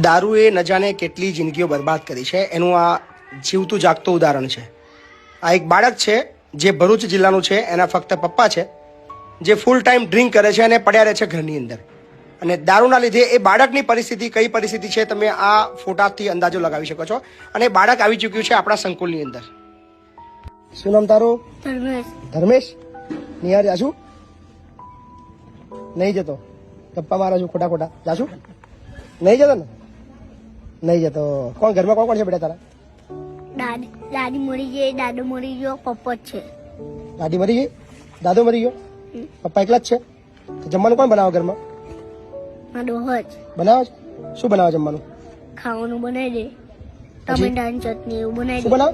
દારૂએ ન જાણે કેટલી જિંદગીઓ બરબાદ કરી છે. એનું આ જીવતું જાગતું ઉદાહરણ છે. આ એક બાળક છે જે ભરૂચ જિલ્લાનું છે એના ફક્ત પપ્પા છે જે ફૂલ ટાઈમ ડ્રિંક કરે છે અને પડ્યા રહે છે ઘરની અંદર. અને દારૂના લીધે એ બાળકની પરિસ્થિતિ કઈ પરિસ્થિતિ છે તમે આ ફોટાથી અંદાજો લગાવી શકો છો. અને બાળક આવી ચૂક્યું છે આપણા સંકુલની અંદર. શું નામ તારું? ધર્મેશ. નિહાર જાશું નહીં જતો. ગપ્પા મારા છું ખોટા ખોટા. જાશું નહીં જતો ને? નહીં જતો. કોણ ઘરમાં કોણ કોણ છે બેટા તારા? દાદી દાદી મરી ગઈ દાદો મરી ગયો પપ્પા છે. દાદી મરી ગઈ? દાદો મરી ગયો? પપ્પા એકલા જ છે? જમવાનું કોણ બનાવો ઘરમાં? મારો હજ બનાવો છે? શું બનાવો જમવાનું? ખાવાનું બનાવી દે. ટમેટાની ચટણી એવું બનાવી શું બનાવો?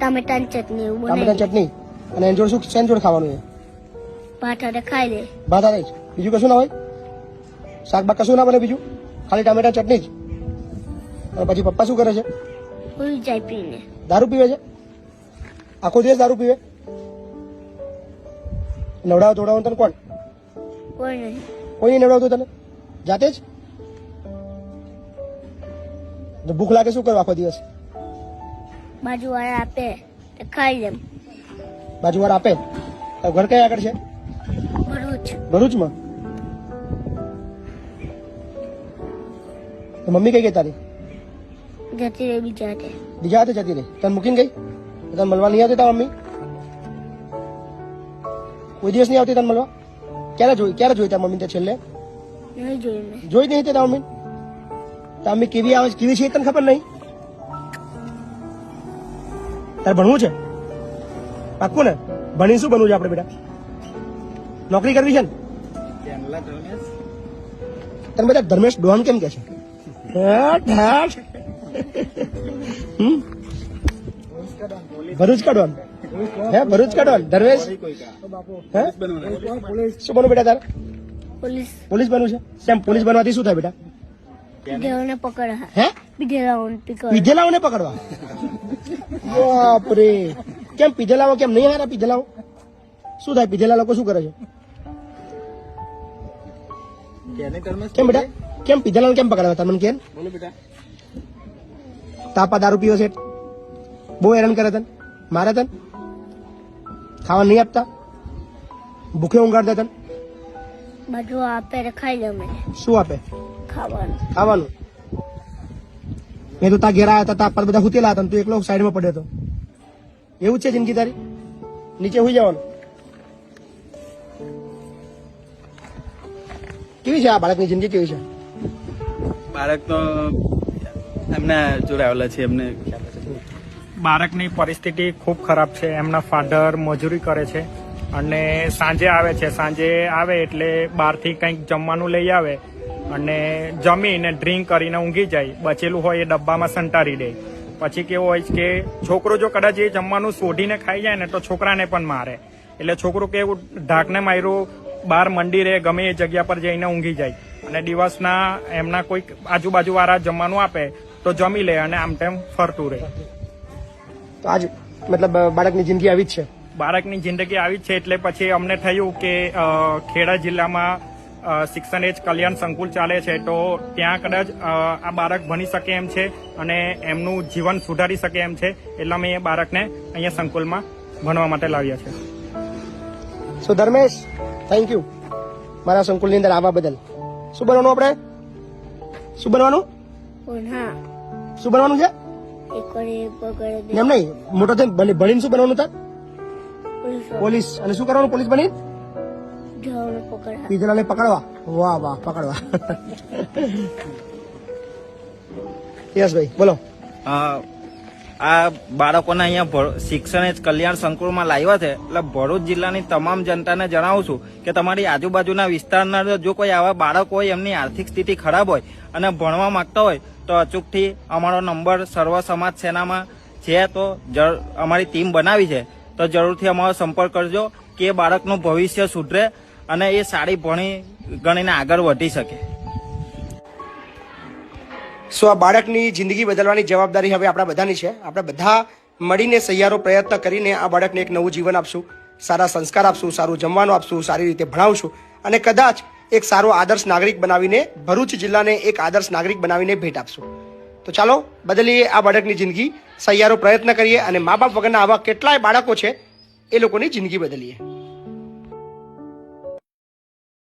ટમેટાની ચટણી એવું બનાવી ટમેટાની ચટણી અને એન જોડે શું શેન જોડે ખાવાનું છે? ભાત હાથે ખાઈ દે. ભાત બીજું કશું ના હોય? શાક બાક કશું ના બને બીજું? ખાલી ટમેટા ચટણી જ. પછી પપ્પા શું કરે છે? ઉઈ જાય પીને. દારૂ પીવે છે? આખો દિવસ દારૂ પીવે? નવડાવ ધોડાવ તને કોણ? કોઈ નહીં. કોઈ નહીં નવડાવતું તને? જાતે જ? તો ભૂખ લાગે શું કરવું આખો દિવસ? બાજુ વાળા આપે તો ખાઈ લેમ. બાજુવાર આપે? તારું ઘર કયા આગળ છે? ભરૂચ. ભરૂચમાં? તો મમ્મી કઈ ગઈ તારી જતી રહી બીજા હાથે. બીજા હાથે જતી રહી. તને મૂકીને ગઈ? તને મળવા નહીં આવતી તાર મમ્મી? કોઈ દિવસ નહીં આવતી તને મળવા? ક્યારે જોઈ ક્યારે જોઈ તાર મમ્મી તે છેલ્લે? નહીં જોઈ મેં. જોઈ નહીં તે તાર મમ્મી? તાર મમ્મી કેવી આવે છે? કેવી છે એ તને ખબર નહીં? તારે ભણવું છે? પાક્કું ને? ભણી શું બનવું છે આપણે બેટા? નોકરી કરવી છે ને? તને બધા ધર્મેશ ડોહન કેમ કે છે. હમ? ભરૂચ કા ડોન હે ભરૂચ કા ડોન ધર્મેશ હે? શું બનવું બેટા તારે? પોલીસ. પોલીસ બનવું છે? કેમ? પોલીસ બનવાથી શું થાય બેટા? પીધેલાઓને પકડ હે? પીધેલાઓને પકડ પીધેલાઓને પકડવા? બાપરે. કેમ પીધેલાઓ કેમ નહીં હારા પીધેલાઓ? શું થાય? પીધેલા લોકો શું કરે છે? કેમ બેટા? કેમ પીધેલાઓ કેમ પકડવા? તમને કેમ? તાપા દારૂ પીવો છે. બહુ હેરાન કરે તને. મારે તને. ખાવા નહીં આપતા. ભૂખે ઊંઘાડતા તને. બધું આપે ખાઈ લે શું આપે? ખાવાનું. ખાવાનું. મેં તો તા ઘેર આવ્યા હતા તાપા બધા હુતેલા હતા તું એકલો સાઈડમાં પડ્યો હતો એવું જ છે જિંદગી તારી? નીચે હોઈ જવાનું. કેવી છે આ બાળકની જિંદગી? કેવી છે? બાળક તો એમને જોડે છે, એમને બાળકની પરિસ્થિતિ ખૂબ ખરાબ છે. એમના ફાધર મજૂરી કરે છે અને સાંજે આવે છે. સાંજે આવે એટલે બહારથી કંઈક જમવાનું લઈ આવે અને જમીને ડ્રિંક કરીને ઊંઘી જાય. બચેલું હોય એ ડબ્બામાં સંટારી દે. પછી કેવું હોય કે છોકરો જો કદાચ એ જમવાનું શોધીને ખાઈ જાય ને તો છોકરાને પણ મારે. એટલે છોકરું કેવું ઢાકને માર્યું, બહાર મંદિરે ગમે એ જગ્યા પર જઈને ઊંઘી જાય. અને દિવસના એમના કોઈક આજુબાજુ વાળા જમવાનું આપે તો જમી લે અને આમ તેમ ફરતું રહે. તો આજ મતલબ બાળકની જિંદગી આવી જ છે? બાળકની જિંદગી આવી જ છે એટલે પછી અમને થયું કે ખેડા જિલ્લામાં શિક્ષણ શિક્ષણ એજ કલ્યાણ સંકુલ ચાલે છે. તો ત્યાં કદાચ આ બાળક ભણી શકે એમ છે અને એમનું જીવન સુધારી શકે એમ છે એટલે અમે એ બાળકને અહીંયા સંકુલમાં ભણવા માટે લાવ્યા છે. સો ધર્મેશ થેન્ક યુ મારા સંકુલની અંદર આવવા બદલ. શું બનવાનું આપણે? શું બનવાનું? હા. શું બનવાનું છે? એમ નહીં. મોટો થઈને ભણી- ભણીને શું બનવાનું તાર? Police police. અને શું કરવાનું પોલીસ બની? પીધેલાને પકડવા. વાહ વાહ પકડવા. યશભાઈ બોલો. અ, આ બાળકોને અહીંયા શિક્ષણ એ જ કલ્યાણ સંકુલમાં લાવ્યા છે. એટલે ભરૂચ જિલ્લાની તમામ જનતાને જણાવું છું કે તમારી આજુબાજુના વિસ્તારના જો કોઈ આવા બાળક હોય એમની આર્થિક સ્થિતિ ખરાબ હોય અને ભણવા માંગતા હોય તો અચૂકથી અમારો નંબર સર્વ સમાજ સેનામાં છે તો અમારી ટીમ બનાવી છે. તો જરૂરથી અમારો સંપર્ક કરજો કે બાળકનું ભવિષ્ય સુધરે અને એ સારી ભણી ગણીને આગળ વધી શકે. સો આ બાળકની જિંદગી બદલવાની જવાબદારી હવે આપણા બધાની છે. આપણે બધા મળીને સહિયારો પ્રયત્ન કરીને આ બાળકને એક નવું જીવન આપશું. સારા સંસ્કાર આપશું, સારું જમવાનું આપશું, સારી રીતે ભણાવશું અને કદાચ એક સારો આદર્શ નાગરિક બનાવીને ભરૂચ જિલ્લાને એક આદર્શ નાગરિક બનાવીને ભેટ આપશું. તો ચાલો, બદલીએ આ બાળકની જિંદગી, સહિયારો પ્રયત્ન કરીએ અને મા બાપ વગરના આવા કેટલાય બાળકો છે, એ લોકોની જિંદગી બદલીએ.